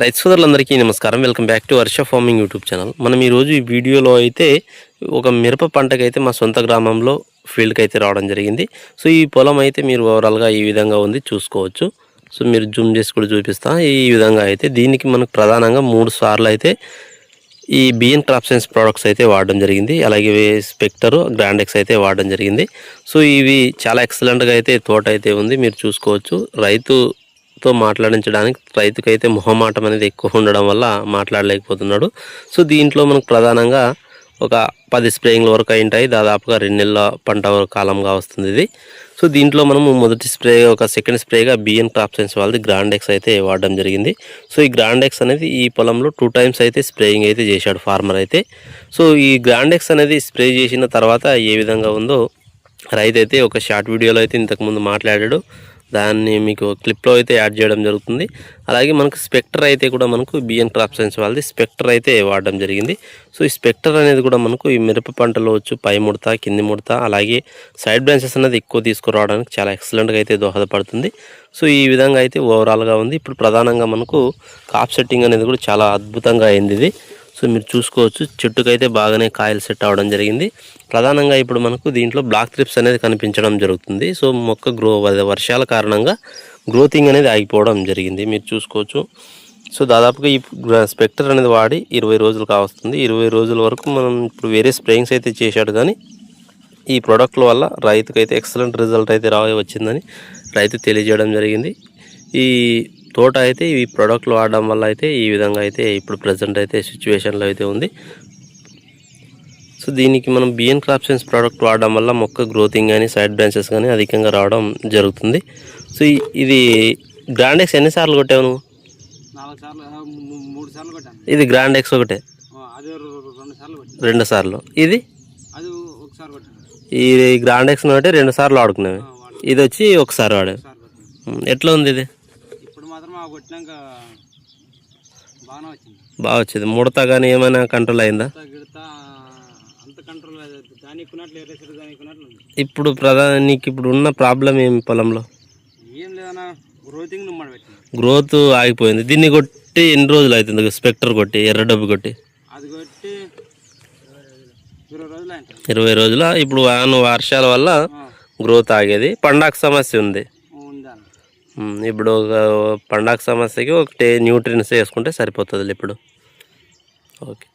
రైతు సోదరులందరికీ నమస్కారం. Welcome back to Varsha farming YouTube channel. మనం ఈరోజు ఈ వీడియోలో అయితే ఒక మిరప పంటకైతే అయితే మా సొంత గ్రామంలో ఫీల్డ్కి అయితే రావడం జరిగింది. సో ఈ పొలం అయితే మీరు ఓవరాల్గా ఈ విధంగా ఉంది చూసుకోవచ్చు. సో మీరు జూమ్ చేసి కూడా చూపిస్తా. ఈ విధంగా అయితే దీనికి మనకు ప్రధానంగా మూడు సార్లు అయితే ఈ బిఎన్ క్రాప్ సైన్స్ ప్రోడక్ట్స్ అయితే వాడడం జరిగింది. అలాగే స్పెక్టర్ గ్రాండెక్స్ అయితే వాడడం జరిగింది. సో ఇవి చాలా ఎక్సలెంట్గా అయితే తోట అయితే ఉంది. మీరు చూసుకోవచ్చు. రైతు తో మాట్లాడించడానికి రైతుకైతే మొహమాటం అనేది ఎక్కువ ఉండడం వల్ల మాట్లాడలేకపోతున్నాడు. సో దీంట్లో మనకు ప్రధానంగా ఒక పది స్ప్రేయింగ్ల వరకు అయింటాయి. దాదాపుగా రెండు నెలల పంట కాలంగా వస్తుంది ఇది. సో దీంట్లో మనము మొదటి స్ప్రే ఒక సెకండ్ స్ప్రేగా బిఎన్ క్రాప్ సైన్స్ వాళ్ళది గ్రాండెక్స్ అయితే వాడడం జరిగింది. సో ఈ గ్రాండెక్స్ అనేది ఈ పొలంలో టూ టైమ్స్ అయితే స్ప్రేయింగ్ అయితే చేశాడు ఫార్మర్ అయితే. సో ఈ గ్రాండెక్స్ అనేది స్ప్రే చేసిన తర్వాత ఏ విధంగా ఉందో రైతు అయితే ఒక షార్ట్ వీడియోలో అయితే ఇంతకుముందు మాట్లాడాడు. దాన్ని మీకు క్లిప్లో అయితే యాడ్ చేయడం జరుగుతుంది. అలాగే మనకు స్పెక్టర్ అయితే కూడా మనకు బిఎన్ క్రాప్ సైన్స్ వాళ్ళది. స్పెక్టర్ అయితే వాడడం జరిగింది. సో ఈ స్పెక్టర్ అనేది కూడా మనకు ఈ మిరప పంటలో వచ్చు పై ముడత కింది ముడత అలాగే సైడ్ బ్రాంచెస్ అనేది ఎక్కువ తీసుకురావడానికి చాలా ఎక్సలెంట్గా అయితే దోహదపడుతుంది. సో ఈ విధంగా అయితే ఓవరాల్గా ఉంది. ఇప్పుడు ప్రధానంగా మనకు కాప్ సెట్టింగ్ అనేది కూడా చాలా అద్భుతంగా అయింది ఇది. సో మీరు చూసుకోవచ్చు. చెట్టుకైతే బాగానే కాయలు సెట్ అవడం జరిగింది. ప్రధానంగా ఇప్పుడు మనకు దీంట్లో బ్లాక్ త్రిప్స్ అనేది కనిపించడం జరుగుతుంది. సో మొక్క గ్రో వర్షాల కారణంగా గ్రోతింగ్ అనేది ఆగిపోవడం జరిగింది. మీరు చూసుకోవచ్చు. సో దాదాపుగా ఈ స్పెక్టర్ అనేది వాడి ఇరవై రోజులు కావస్తుంది. ఇరవై రోజుల వరకు మనం ఇప్పుడు వేరే స్ప్రేయింగ్స్ అయితే చేశాడు కానీ ఈ ప్రోడక్ట్ల వల్ల రైతుకైతే ఎక్సలెంట్ రిజల్ట్ అయితే రావే వచ్చిందని రైతు తెలియజేయడం జరిగింది. ఈ తోట అయితే ఈ ప్రోడక్ట్లు వాడడం వల్ల అయితే ఈ విధంగా అయితే ఇప్పుడు ప్రజెంట్ అయితే సిచ్యువేషన్లో అయితే ఉంది. సో దీనికి మనం బిఎన్ క్రాప్ సైన్స్ ప్రోడక్ట్ వాడడం వల్ల మొక్క గ్రోతింగ్ కానీ సైడ్ బ్రాంచెస్ కానీ అధికంగా రావడం జరుగుతుంది. సో ఇది గ్రాండెక్స్ ఎన్నిసార్లు కొట్టావు నువ్వు? ఇది గ్రాండెక్స్ ఒకటే? రెండు సార్లు ఇది? ఈ గ్రాండెక్స్ ఒకటి రెండు సార్లు వాడుకునేవి ఆ, వాడు ఇది వచ్చి ఒకసారి వాడేవి. ఎట్లా ఉంది ఇది? కొట్టినాక బాగానే వచ్చింది. బాగా వచ్చింది. ముడత కానీ ఏమైనా కంట్రోల్ అయిందా? గిడతా అంత కంట్రోల్ ఉంది. ఇప్పుడు ప్రధాన నీకు ఇప్పుడు ఉన్న ప్రాబ్లం ఏం పొలంలో? ఏం లేదన్నా గ్రోతింగ్ నుమ్మడి పెట్టింది. గ్రోత్ ఆగిపోయింది. దీన్ని కొట్టి ఎన్ని రోజులు అవుతుంది? స్పెక్టర్ కొట్టి ఎర్ర డబ్బు కొట్టి? అది కొట్టి ఇరవై రోజులు అంటారు ఇరవై రోజుల? ఇప్పుడు వాన వర్షాల వల్ల గ్రోత్ ఆగేది. పండాక సమస్య ఉంది. ఇప్పుడు ఒక పండగ సమస్యకి ఒకటి న్యూట్రిన్స్ వేసుకుంటే సరిపోతుంది ఇప్పుడు. ఓకే.